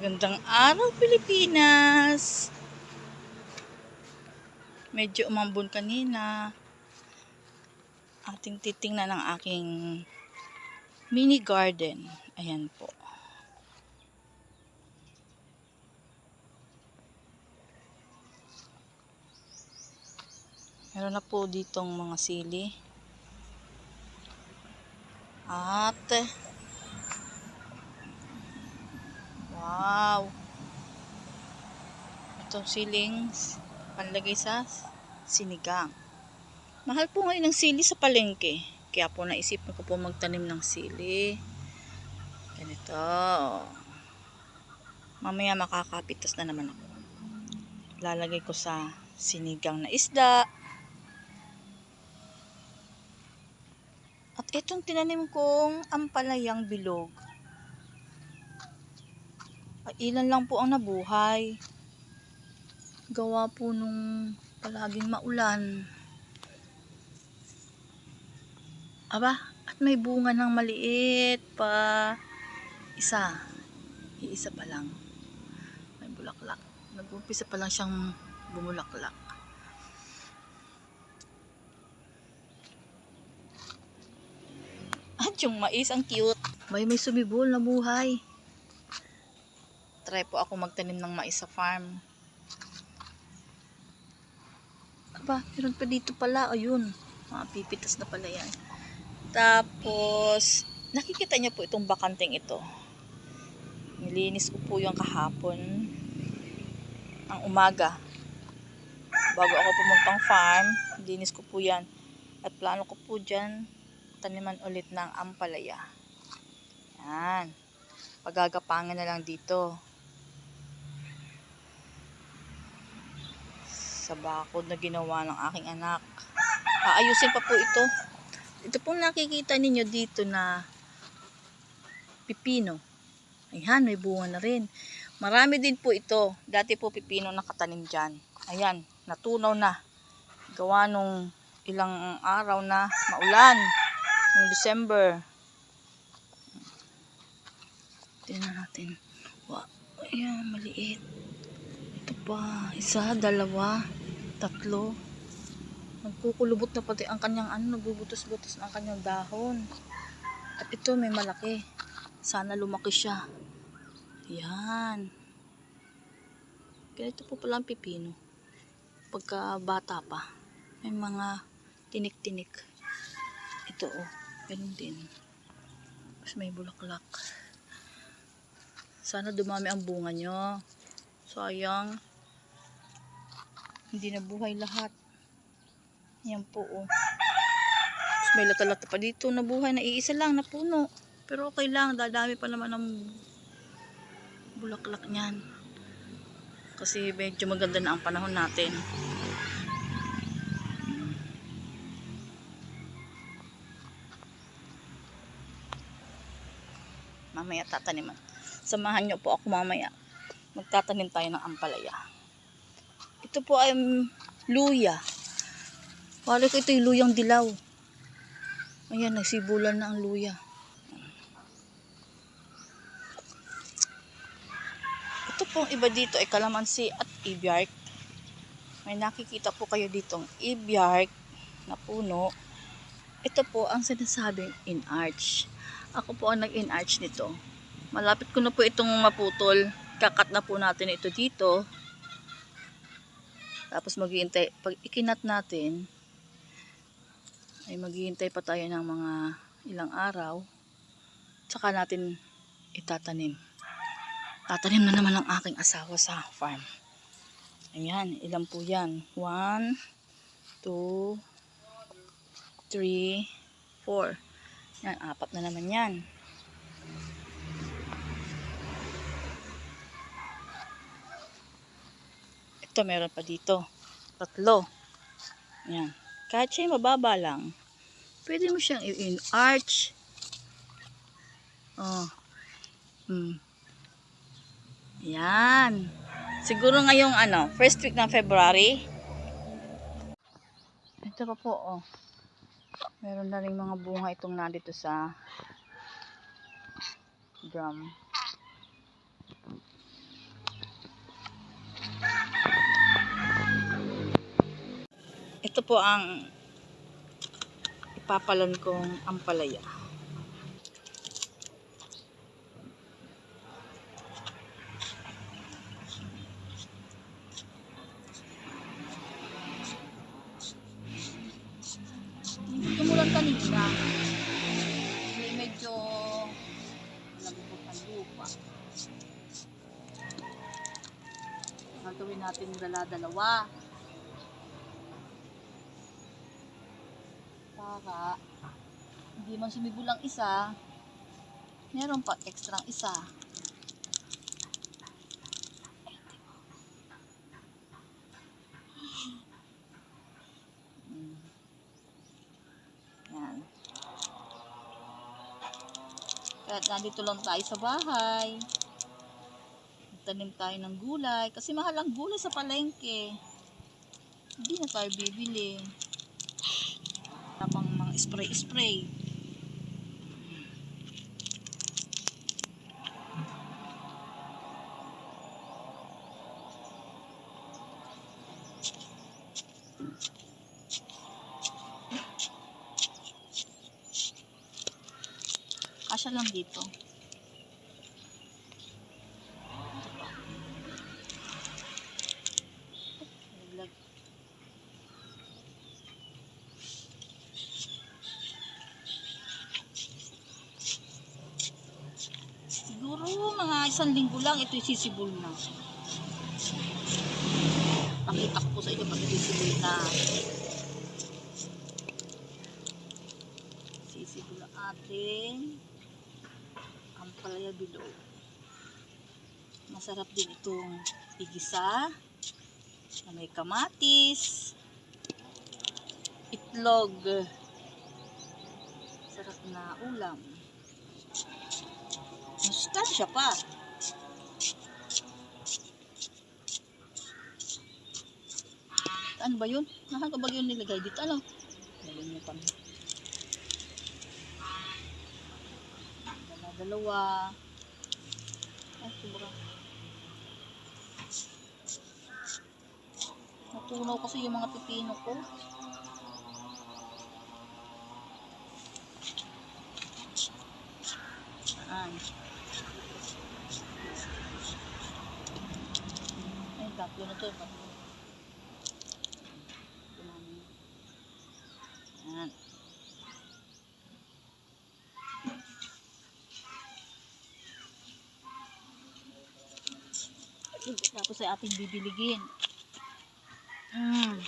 Magandang araw, Pilipinas! Medyo umambon kanina. Ating titingnan ang aking mini garden. Ayan po. Meron na po ditong mga sili. At Wow! Itong silings, panlagay sa sinigang. Mahal po ngayon ng sili sa palengke. Kaya po naisipan ko po magtanim ng sili. Ganito. Mamaya makakapitas na naman ako. Lalagay ko sa sinigang na isda. At itong tinanim kong ampalayang bilog. Ilan lang po ang nabuhay. Gawa po nung palaging maulan. Aba, at may bunga ng maliit pa. Isa. Iisa pa lang. May bulaklak. Nag-umpisa pa lang siyang bumulaklak. At yung mais, ang cute. May may sumibol na buhay try po ako magtanim ng mais sa farm. Aba, meron pa dito pala. Ayun, mga pipitas na pala yan. Tapos, nakikita niyo po itong bakanting ito. Nilinis ko po yung kahapon. Ang umaga. Bago ako pumuntang farm, linis ko po yan. At plano ko po dyan, taniman ulit ng ampalaya. Yan. Pagagapangan na lang dito. Sa bakod na ginawa ng aking anak. Aayusin pa po ito. Ito pong nakikita ninyo dito na pipino. Ayan, may bunga na rin. Marami din po ito. Dati po pipino nakatanim dyan. Ayan, natunaw na. Gawa nung ilang araw na maulan. Nung December. Tingnan natin. Wow. Ayan, maliit. Ito pa. Isa, dalawa, tatlo. Nagkukulubot na pati ang kanyang ano, nagbubutos-butos na ang kanyang dahon. At ito may malaki. Sana lumaki siya. Yan. Ganito po pala ang pipino. Pagka bata pa, may mga tinik-tinik. Ito oh, ganun din. Tapos may bulaklak. Sana dumami ang bunga nyo. Sayang. Hindi na buhay lahat. Yan po oh. May lata-lata pa dito na buhay na iisa lang na puno. Pero okay lang, dadami pa naman ng bulaklak niyan. Kasi medyo maganda na ang panahon natin. Mamaya tataniman. Samahan niyo po ako mamaya. Magtatanim tayo ng ampalaya. Ito po ay um, luya. Wala ko ito yung luyang dilaw. Ayan, nagsibulan na ang luya. Ito pong iba dito ay kalamansi at ibiark. May nakikita po kayo ditong ibiark na puno. Ito po ang sinasabing in-arch. Ako po ang nag-in-arch nito. Malapit ko na po itong maputol. Kakat na po natin ito dito. Tapos maghihintay, pag ikinat natin, ay maghihintay pa tayo ng mga ilang araw. Tsaka natin itatanim. Tatanim na naman ang aking asawa sa farm. Ayan, ilan po yan? 1, 2, 3, 4. Yan, apat na naman yan. Ito, meron pa dito. Tatlo. Yan. Kahit siya mababa lang, pwede mo siyang i-arch. Oh. Hmm. Yan. Siguro ngayong ano, first week ng February. Ito pa po, oh. Meron na rin mga bunga itong nandito sa drum. Po ang ipapalan kong ampalaya. Tumulan kanina. May medyo nabubot ang lupa. Gagawin natin dala-dalawa. Para hindi man sumibulang isa, meron pa extra isa. Yan. Kaya nandito lang tayo sa bahay. Tanim tayo ng gulay. Kasi mahal ang gulay sa palengke. Hindi na tayo bibili. Tapang mga spray-spray. Kasya lang dito. Naglag. Siguro mga isang linggo lang ito sisibol na. Pakita ko sa inyo pag sisibol na. Sisibol na atin ang palaya below. Masarap din itong igisa na may kamatis, itlog, sarap na ulam. Mustansya pa. Ano ba yun? Nakaka ba yun nilagay dito? Ano? Nalimutan. Dala dalawa. Ay, sobra. Natunaw kasi yung mga pipino ko. Ay. Ay, tatlo na to. Tatlo. Ito namin. Yan. Tapos ay ating bibiligin. Mm.